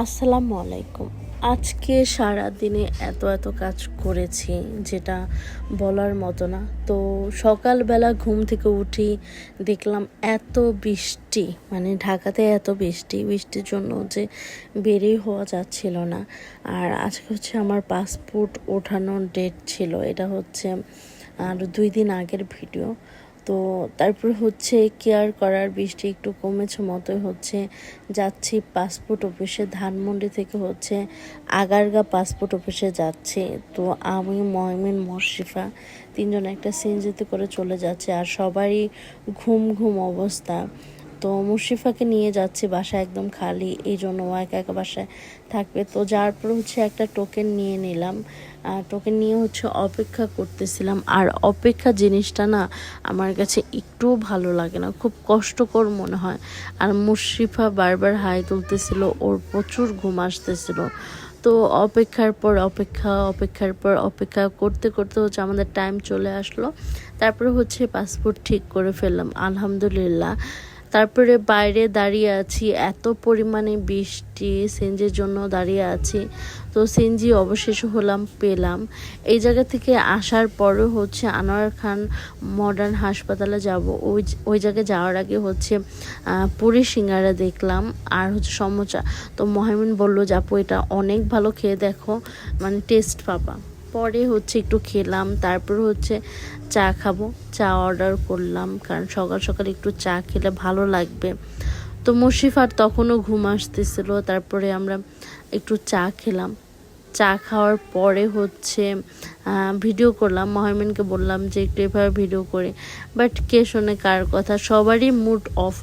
আসসালামু আলাইকুম। আজকে সারা দিনে এত এত কাজ করেছি যেটা বলার মতো না। তো সকালবেলা ঘুম থেকে উঠি, দেখলাম এত বৃষ্টি মানে ঢাকাতে এত বৃষ্টি, বৃষ্টির জন্য যে বেরিয়ে হওয়া যাচ্ছিল না। আর আজকে হচ্ছে আমার পাসপোর্ট ওঠানোর ডেট ছিল, এটা হচ্ছে, আর দুই দিন আগের ভিডিও। তো তারপর হচ্ছে কেয়ার করার বৃষ্টি একটু কমেছে, মতোই হচ্ছে। যাচ্ছি পাসপোর্ট অফিসে ধানমন্ডি থেকে হচ্ছে আগারগা পাসপোর্ট অফিসে যাচ্ছি। তো আমি ময়মিন মশরিফা তিনজন একটা সিএনজিতে করে চলে যাচ্ছে আর সবারই ঘুম ঘুম অবস্থা। তো মুশরিফাকে নিয়ে যাচ্ছি বাসা একদম খালি, এই জন্য ও একা একা বাসায় থাকবে। তো যার পর হচ্ছে একটা টোকেন নিয়ে নিলাম। টোকেন নিয়ে হচ্ছে অপেক্ষা করতেছিলাম। আর অপেক্ষা জিনিসটা না আমার কাছে একটুও ভালো লাগে না, খুব কষ্টকর মনে হয়। আর মুশরিফা বারবার হাই তুলতেছিল, ওর প্রচুর ঘুম আসতেছিল। তো অপেক্ষার পর অপেক্ষা, অপেক্ষার পর অপেক্ষা করতে করতে হচ্ছে আমাদের টাইম চলে আসলো। তারপরে হচ্ছে পাসপোর্ট ঠিক করে ফেললাম, আলহামদুলিল্লাহ। তারপরে বাইরে দাঁড়িয়ে আছি, এত পরিমাণে বৃষ্টি সেঞ্জির জন্য দাঁড়িয়ে আছি। তো সেঞ্জি অবশেষে হলাম, পেলাম। এই জায়গা থেকে আসার পরে হচ্ছে আনোয়ার খান মডার্ন হাসপাতালে যাব। ওই ওই জায়গায় যাওয়ার আগে হচ্ছে পুরী সিঙ্গারা দেখলাম। আর হচ্ছে সমোচা। তো মহামিন বলল, যে আপু, এটা অনেক ভালো খেয়ে দেখো। মানে টেস্ট পাবা। পরে হচ্ছে একটু খেলাম, তারপর হচ্ছে চা খাব। চা অর্ডার করলাম, কারণ সকাল সকাল একটু চা খেলে ভালো লাগবে। তো মুশিফার তখনও ঘুম আসতেছিল, তারপরে আমরা একটু চা খেলাম। চা খাওয়ার পরে হচ্ছে ভিডিও করলাম। মহামিনকে বললাম যে, একটু এভাবে ভিডিও করে। বাট কে শোনে, কার কথা? সবারই মুড অফ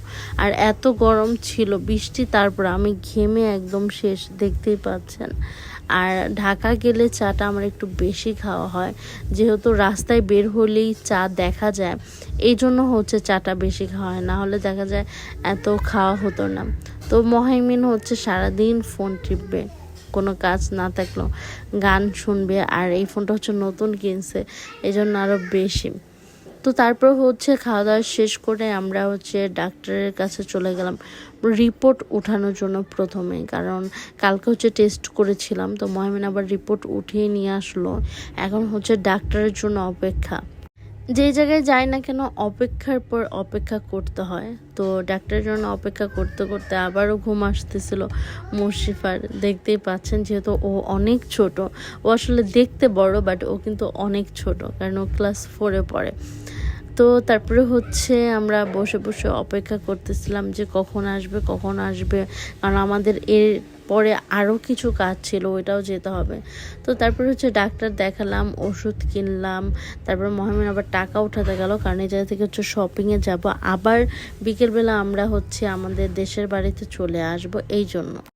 আর এত গরম ছিল, বৃষ্টি তারপর আমি ঘেমে একদম শেষ, দেখতেই পাচ্ছেন। আর ঢাকা গেলে চাটা আমার একটু বেশি খাওয়া হয়। যেহেতু রাস্তায় বের হলেই চা দেখা যায়, এই জন্য হচ্ছে চাটা বেশি খাওয়া হয়। না হলে দেখা যায় এত খাওয়া হতো না। তো মহাইমিন হচ্ছে সারাদিন ফোন টিপবে। কোনো কাজ না থাকলেও গান শুনবে আর এই ফোনটা হচ্ছে নতুন কিনছে এই জন্য আরও বেশি। তো তারপর হচ্ছে খাওয়া দাওয়া শেষ করে আমরা হচ্ছে ডাক্তারের কাছে চলে গেলাম। রিপোর্ট উঠানোর জন্য প্রথমে, কারণ কালকে হচ্ছে টেস্ট করেছিলাম, তো মহামিন আবার রিপোর্ট উঠিয়ে নিয়ে আসলো। এখন হচ্ছে ডাক্তারের জন্য অপেক্ষা। যে জায়গায় যাই না কেন অপেক্ষার পর অপেক্ষা করতে হয়। তো ডাক্তারের জন্য অপেক্ষা করতে করতে আবারও ঘুম আসতেছিল মুশিফার দেখতেই পাচ্ছেন যেহেতু ও অনেক ছোট। ও আসলে দেখতে বড় বাট ও কিন্তু অনেক ছোট, কারণ ও ক্লাস ফোরে পড়ে। তো তারপরে হচ্ছে আমরা বসে বসে অপেক্ষা করতেছিলাম যে কখন আসবে কখন আসবে। কারণ আমাদের এর পরে আরও কিছু কাজ ছিল, ওইটাও যেতে হবে। তো তারপরে হচ্ছে ডাক্তার দেখালাম, ওষুধ কিনলাম, তারপর মহামিন আবার টাকা উঠাতে গেল। কারণ এই জায়গা থেকে হচ্ছে শপিংয়ে যাব। আবার বিকেলবেলা আমরা হচ্ছে আমাদের দেশের বাড়িতে চলে আসব, এই জন্য।